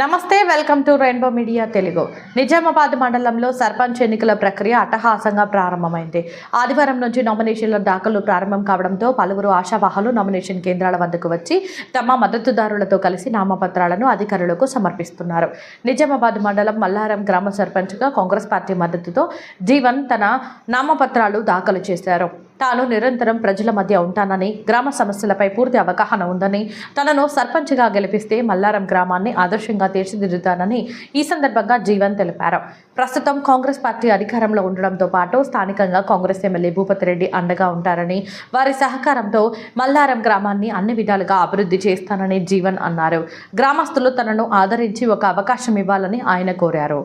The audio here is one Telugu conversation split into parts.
నమస్తే welcome to rainbow media Telugu. Nizamabad మండలంలో సర్పంచ్ ఎన్నికల ప్రక్రియ అట్టహాసంగా ప్రారంభమైంది. ఆదివారం నుంచి నామినేషన్ల దాఖలు ప్రారంభం కావడంతో పలువురు ఆశావాహులు నామినేషన్ కేంద్రాల వద్దకు వచ్చి తమ మద్దతుదారులతో కలిసి నామపత్రాలను అధికారులకు సమర్పిస్తున్నారు. నిజామాబాద్ మండలం మల్లారం గ్రామ సర్పంచ్గా కాంగ్రెస్ పార్టీ మద్దతుతో జీవన్ తన నామపత్రాలు దాఖలు చేశారు. తాను నిరంతరం ప్రజల మధ్య ఉంటానని గ్రామ సమస్యలపై పూర్తి అవగాహన ఉందని తనను సర్పంచ్గా గెలిపిస్తే మల్లారం గ్రామాన్ని ఆదర్శంగా తీర్చిదిద్దుతానని ఈ సందర్భంగా జీవన్ తెలిపారు. ప్రస్తుతం కాంగ్రెస్ పార్టీ అధికారంలో ఉండడంతో పాటు స్థానికంగా కాంగ్రెస్ ఎమ్మెల్యే భూపతి రెడ్డి అండగా ఉంటారని వారి సహకారంతో మల్లారం గ్రామాన్ని అన్ని విధాలుగా అభివృద్ధి చేస్తానని జీవన్ అన్నారు. గ్రామస్తులు తనను ఆదరించి ఒక అవకాశం ఇవ్వాలని ఆయన కోరారు.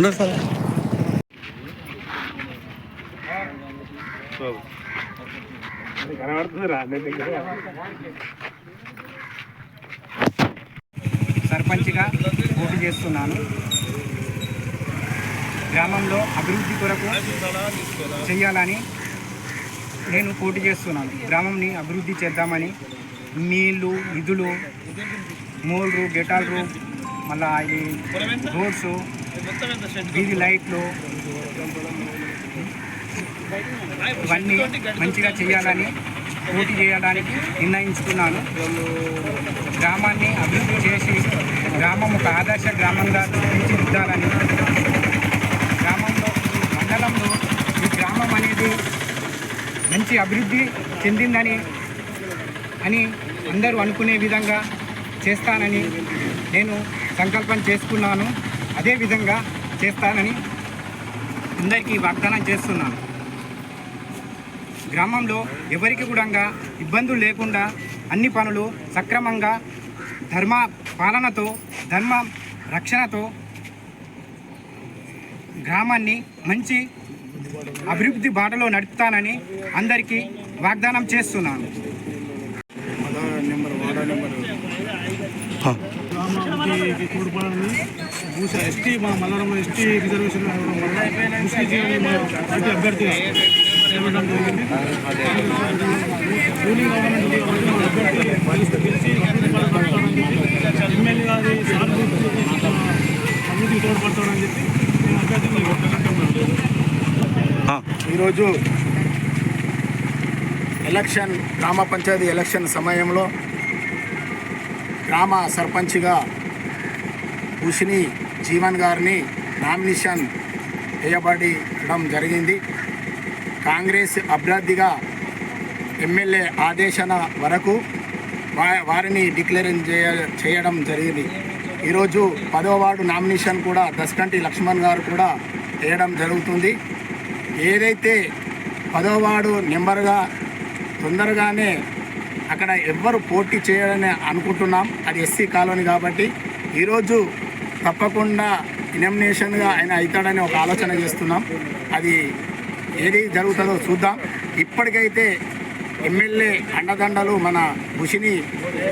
¿Dónde está? బాబు. సర్పంచ్గా పోటీ చేస్తున్నాను. గ్రామంలో అభివృద్ధి కొరకు చేయాలని నేను పోటీ చేస్తున్నాను. గ్రామంని అభివృద్ధి చేద్దామని నీళ్ళు నిధులు మోల్రు గెటాలు మళ్ళీ ఇది రోడ్స్ వీధి లైట్లు ఇవన్నీ మంచిగా చేయాలని పోటీ చేయడానికి నిర్ణయించుకున్నాను. గ్రామాన్ని అభివృద్ధి చేసి గ్రామం ఒక ఆదర్శ గ్రామంగా తీర్చిదిద్దాలని గ్రామంలో మండలంలో ఈ గ్రామం అనేది మంచి అభివృద్ధి చెందిందని అని అందరూ అనుకునే విధంగా చేస్తానని నేను సంకల్పం చేసుకున్నాను. అదే విధంగా చేస్తానని అందరికీ వాగ్దానం చేస్తున్నాను. గ్రామంలో ఎవరికి కూడా ఇబ్బందులు లేకుండా అన్ని పనులు సక్రమంగా ధర్మ పాలనతో ధర్మ రక్షణతో గ్రామాన్ని మంచి అభివృద్ధి బాటలో నడుపుతానని అందరికీ వాగ్దానం చేస్తున్నాను. ఎస్టీ మా మల్లారంలో ఎస్టీ రిజర్వేషన్ ముస్లిం అభ్యర్థిగా ఎమ్మెల్యే గారి అభివృద్ధికి తోడ్పడతాడని చెప్పి ఈరోజు ఎలక్షన్ గ్రామ పంచాయతీ ఎలక్షన్ సమయంలో గ్రామ సర్పంచ్గా ఉషిని జీవన్ గారిని నామినేషన్ వేయబడడం జరిగింది. కాంగ్రెస్ అభ్యర్థిగా ఎమ్మెల్యే ఆదేశాల వరకు వారిని డిక్లేర్ చేయ చేయడం జరిగింది. ఈరోజు పదో వార్డు నామినేషన్ కూడా దశకంటి లక్ష్మణ్ గారు కూడా వేయడం జరుగుతుంది. ఏదైతే పదో వార్డు నెంబర్గా తొందరగానే అక్కడ ఎవ్వరు పోటీ చేయాలని అనుకుంటున్నాం. అది ఎస్సీ కాలనీ కాబట్టి ఈరోజు తప్పకుండా ఇనామినేషన్గా ఆయన అవుతాడని ఒక ఆలోచన చేస్తున్నాం. అది ఏది జరుగుతుందో చూద్దాం. ఇప్పటికైతే ఎమ్మెల్యే అండదండలు మన భుషిని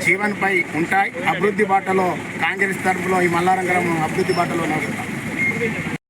జీవన్పై ఉంటాయి. అభివృద్ధి బాటలో కాంగ్రెస్ తరఫులో ఈ మల్లారంగరం అభివృద్ధి బాటలో నడుస్తాం